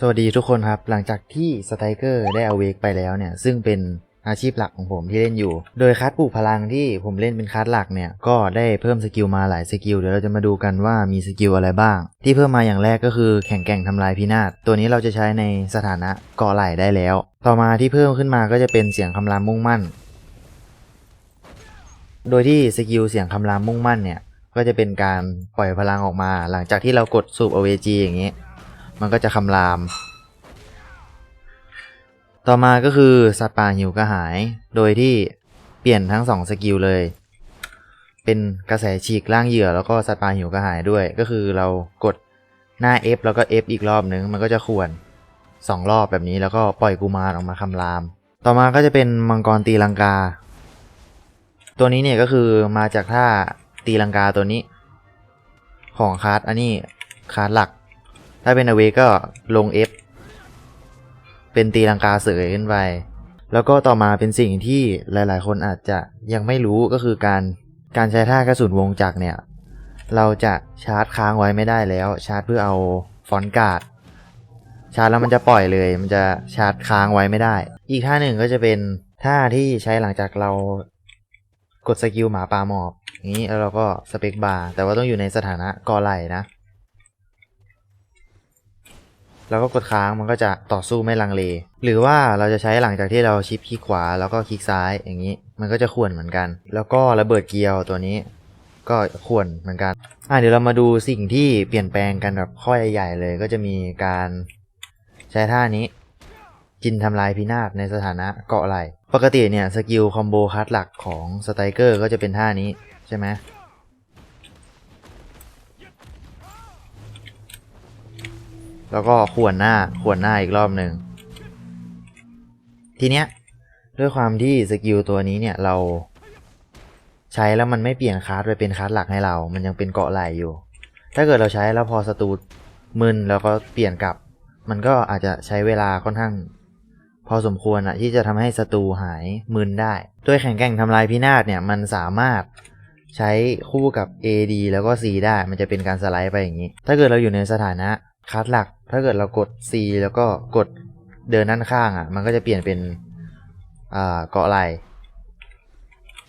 สวัสดีทุกคนครับ หลังจากที่สไตรเกอร์ได้เอาเวกไปแล้วเนี่ย ซึ่งเป็นอาชีพหลักของผมที่เล่นอยู่ โดยคัสปลูกพลังที่ผมเล่นเป็นคัสหลักเนี่ย ก็ได้เพิ่มสกิลมาหลายสกิล เดี๋ยวเราจะมาดูกันว่ามีสกิลอะไรบ้าง ที่เพิ่มมาอย่างแรกก็คือแข่งแก่งทำลายพินาศ ตัวนี้เราจะใช้ในสถานะเกาะไหลได้แล้ว ต่อมาที่เพิ่มขึ้นมาก็จะเป็นเสียงคำรามมุ่งมั่น โดยที่สกิลเสียงคำรามมุ่งมั่นเนี่ย ก็จะเป็นการปล่อยพลังออกมา หลังจากที่เรากดสูบ AVG อย่างนี้ มันก็จะคำราม ต่อมาก็คือสัตว์ป่าหิวกระหาย โดยที่เปลี่ยนทั้งสองสกิลเลย เป็นกระแสฉีกล่างเหยื่อแล้วก็สัตว์ป่าหิวกระหายด้วย ก็คือเรากดหน้า F แล้วก็ F อีกรอบนึง มันก็จะข่วนสองรอบแบบนี้แล้วก็ปล่อยกุมารออกมาคำราม ต่อมาก็จะเป็นมังกรตีลังกา ตัวนี้เนี่ยก็คือมาจากท่าตีลังกาตัวนี้ ของคาร์ดอันนี้คาร์ดหลัก ถ้าเป็นอเวก็ลง F เป็นตีลังกาเสยขึ้นไป แล้วก็ต่อมาเป็นสิ่งที่หลายๆ คนอาจจะยังไม่รู้ก็คือการการใช้ท่ากระสุนวงจักรเนี่ย เราจะชาร์จค้างไว้ไม่ได้แล้ว ชาร์จเพื่อเอาฟอนการ์ดชาร์จแล้วมันจะปล่อยเลย มันจะชาร์จค้างไว้ไม่ได้ อีกท่าหนึ่งก็จะเป็นท่าที่ใช้หลังจากเรากดสกิลหมาป่าหมอบนี้แล้วเราก็สเปกบาร์แต่ว่าต้องอยู่ในสถานะกอไหลนะ แล้วก็กดค้างมันก็จะต่อสู้ไม่ลังเล หรือว่าเราจะใช้หลังจากที่เราชิปคลิกขวาแล้วก็คลิกซ้ายอย่างนี้ มันก็จะข่วนเหมือนกัน แล้วก็ระเบิดเกลียวตัวนี้ ก็ข่วนเหมือนกัน อะเดี๋ยวเรามาดูสิ่งที่เปลี่ยนแปลงกันแบบข้อใหญ่ๆเลย ก็จะมีการใช้ท่านี้ จินทำลายพินาศในสถานะเกาะไหลปกติเนี่ยสกิลคอมโบคัสหลักของสไตรเกอร์ก็จะเป็นท่านี้ใช่ไหม แล้วก็ขวนหน้าขวนหน้าอีกรอบหนึ่งทีเนี้ยด้วยความที่สกิลตัวนี้เนี่ยเราใช้แล้วมันไม่เปลี่ยนคาร์ดไปเป็นคาร์ดหลักให้เรา มันยังเป็นเกาะไหลอยู่ ถ้าเกิดเราใช้แล้วพอศัตรูมึนแล้วก็เปลี่ยนกลับ มันก็อาจจะใช้เวลาค่อนข้าง พอสมควรอะที่จะทำให้ศัตรูหายมึนได้ ด้วยแข่งแกร่งทำลายพินาศเนี่ยมันสามารถใช้คู่กับ AD แล้วก็ C ได้ มันจะเป็นการสไลด์ไปอย่างนี้ ถ้าเกิดเราอยู่ในสถานะ คัดหลัก ถ้าเกิดเรากด C แล้วก็กดเดินด้านข้างอะ มันก็จะเปลี่ยนเป็นเกาะไหล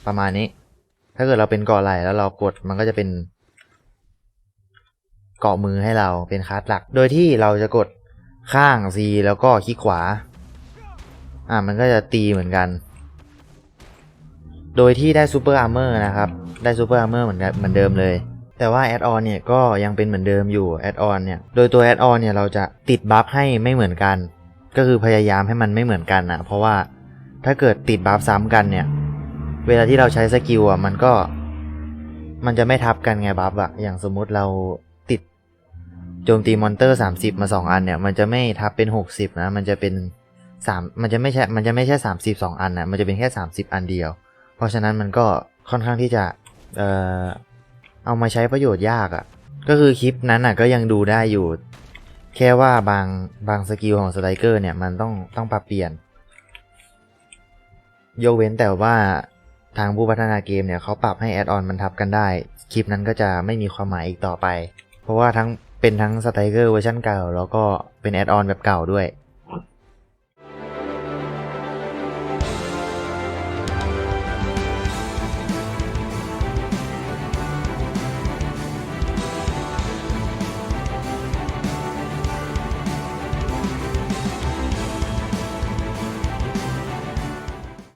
ประมาณนี้ ถ้าเกิดเราเป็นเกาะไหลแล้วเรากดมันก็จะเป็นเกาะมือให้เราเป็นคัดหลัก โดยที่เราจะกดข้าง C แล้วก็คลิกขวา อ่ามันก็จะตีเหมือนกัน โดยที่ได้ซูเปอร์อาร์เมอร์นะครับ ได้ซูเปอร์อาร์เมอร์เหมือนเหมือนเดิมเลย แต่ว่าแอดออนเนี่ยก็ยังเป็นเหมือนเดิมอยู่แอดออนเนี่ยโดยตัวแอดออนเนี่ยเราจะติดบัฟให้ไม่เหมือนกัน ก็คือพยายามให้มันไม่เหมือนกันนะเพราะว่าถ้าเกิดติดบัฟซ้ำกันเนี่ย เวลาที่เราใช้สกิลอะมันก็ มันจะไม่ทับกันไงบัฟอะอย่างสมมุติเราติดโจมตีมอนเตอร์ 30 มา 2 อันเนี่ย มันจะไม่ทับเป็น 60 นะ มันจะเป็นสามมันจะไม่ใช่มันจะไม่ใช่ 32 อันนะมันจะเป็นแค่ 30 อันเดียว เพราะฉะนั้นมันก็ค่อนข้างที่จะเอ่อ เอามาใช้ประโยชน์ยากอะ่ะ ก็คือคลิปนั้นอะก็ยังดูได้อยู่ แค่ว่าบางบางสกิลของสไตรเกอร์เนี่ยมันต้องต้องปรับเปลี่ยน ยกเว้นแต่ว่าทางผู้พัฒนาเกมเนี่ยเขาปรับให้แอดออนมันทับกันได้ คลิปนั้นก็จะไม่มีความหมายอีกต่อไป เพราะว่าทั้งเป็นทั้งสไตรเกอร์เวอร์ชันเก่า แล้วก็เป็นแอดออนแบบเก่าด้วย